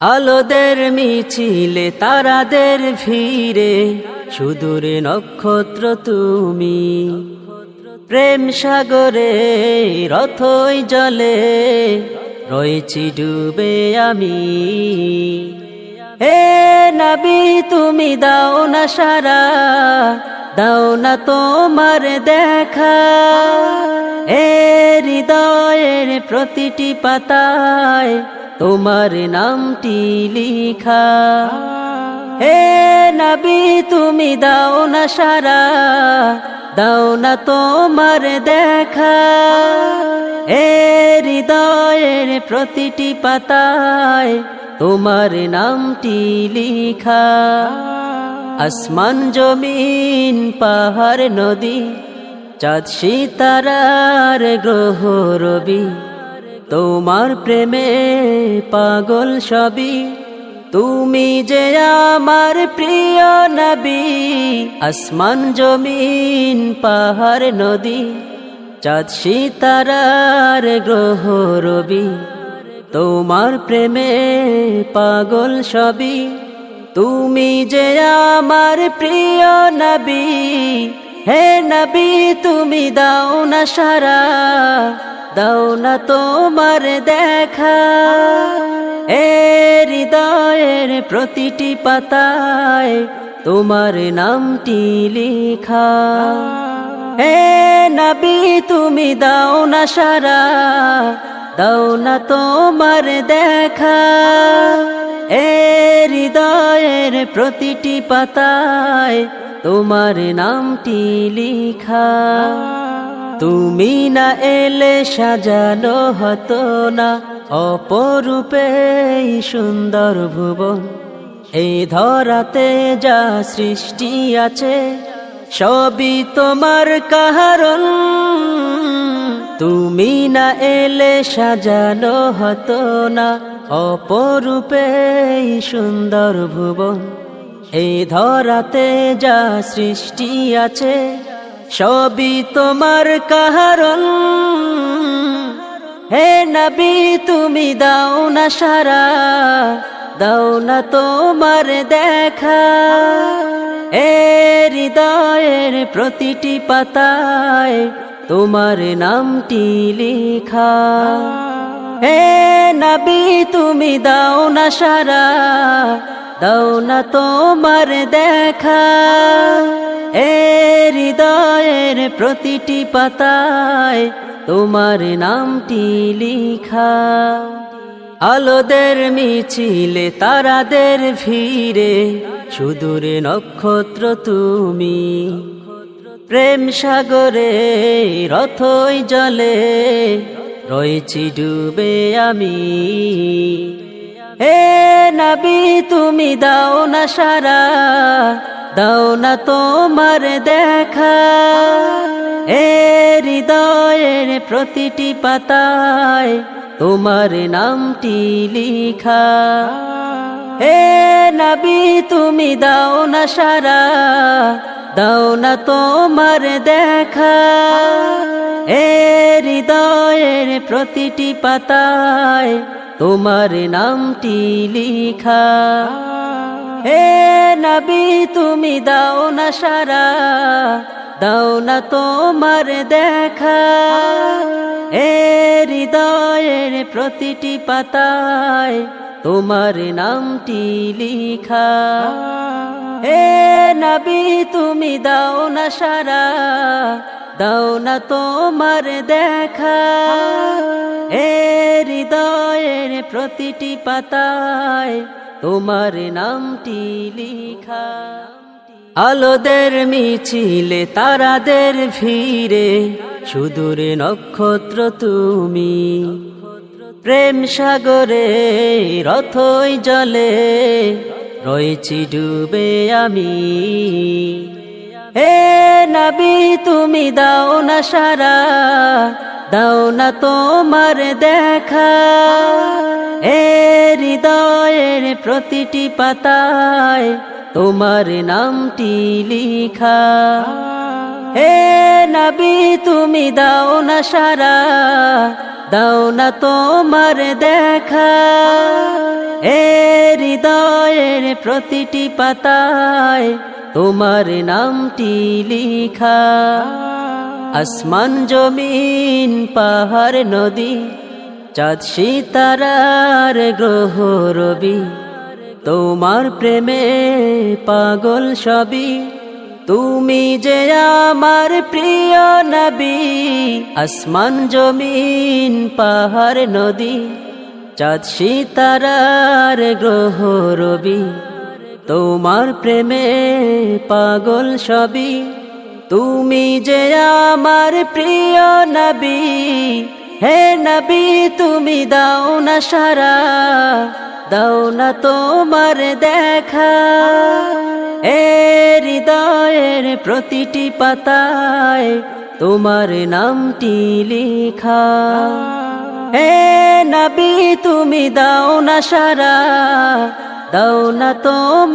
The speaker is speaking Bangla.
আলোদের মিছিলে তারাদের ভিড়ে, সুদূরে নক্ষত্র তুমি। প্রেম সাগরে, রথই জলে, রয়েছি ডুবে আমি। হে নাবি, তুমি দাও না সারা, দাও না তোমার দেখা। এ হৃদয়ের প্রতিটি পাতায় তোমার নামটি লিখা। হে নবী, তুমি দাও না সারা, দাও না তোমার দেখা। এ হৃদয়ের প্রতিটি পাতায় তোমার নামটি লিখা। আসমান, জমিন, পাহাড়, নদী, চাঁদ, সিতারার গ্রহ, রবি। তোমার প্রেমে পাগল সবই। তুমি যে আমার প্রিয় নবী, আসমান, জমিন, পাহাড়, নদী, চাঁদ সিতারার গ্রহ, রবি। তোমার প্রেমে পাগল সবই। তুমি যে আমার প্রিয় নবী, হে নবী, তুমি দাও না সারা। দাও না তোমার দেখা। এ হৃদয়ের প্রতিটি পাতায় তোমার নামটি লিখা। হে নবী, তুমি দাও না সারা। দাও না তোমার দেখা। এ হৃদয়ের প্রতিটি পাতায় তোমার নামটি লিখা। তুমি না এলে সাজানো হতো না। অপরূপে সুন্দর ভুবন, এই ধরাতে যা সৃষ্টি আছে, সবই তোমার কারণ। তুমি না এলে সাজানো হতো না। অপরূপে সুন্দর ভুবন, এই ধরাতে যা সৃষ্টি আছে সবই তোমার কারণ। হে নবী, তুমি দাও না সারা, দাও না তোমার দেখা। এ হৃদয়ের প্রতিটি পাতায় তোমার নামটি লিখা। হে নবী, তুমি দাও না সারা, দাও না তোমার দেখা। হৃদয়ের প্রতিটি পাতায় তোমার নামটি লিখা। আলোদের মিছিলে তারাদের ভিড়ে, সুদূরে নক্ষত্র তুমি। প্রেম সাগরে, রথই জলে, রয়েছি ডুবে আমি। হে নাবি, তুমি দাও না সারা দাও না তোমার দেখা। এ হৃদয়ের প্রতিটি পাতায় তোমার নামটি লিখা। হে নবী, তুমি দাও না সারা, দাও না তোমার দেখা। এ হৃদয়ের প্রতিটি পাতায় তোমার নামটি লিখা। নবী তুমি দাও না সারা, দাও না তোমার দেখা। এ হৃদয়ের প্রতিটি পাতায় তোমার নামটি লিখা। হে নবী, তুমি দাও না সারা, দাও না তোমার দেখা। এ হৃদয়ের প্রতিটি পাতায় তোমার নামটি লিখা। আলোদের মিছিলে তারাদের ভিড়ে, সুদূরে নক্ষত্র তুমি। প্রেম সাগরে, রথই জলে, রয়েছি ডুবে আমি। হে নাবি, তুমি দাও না সারা, দাও না তোমার দেখা। হৃদয়ের প্রতিটি পাতায় তোমার নামটি লিখা। হে নবী, তুমি দাও না সারা, দাও না তোমার দেখা। এ হৃদয়ের প্রতিটি পাতায় তোমার নামটি লিখা। আসমান, জমিন, পাহাড়, নদী চাঁদ সিতারার গ্রহ রবি, তোমার প্রেমে পাগল সবই। তুমি যে আমার প্রিয় নবী, আসমান, জমিন, পাহাড়, নদী, চাঁদ সিতারার গ্রহ রবি, তোমার প্রেমে পাগল সবই। তুমি যে আমার প্রিয় নবী হে নবী, তুমি দাও না সারা, দাও না তোমার দেখা। এ হৃদয়ের প্রতিটি পাতায় তোমার নামটি লিখা। হে নবী, তুমি দাও না সারা, দাও না তো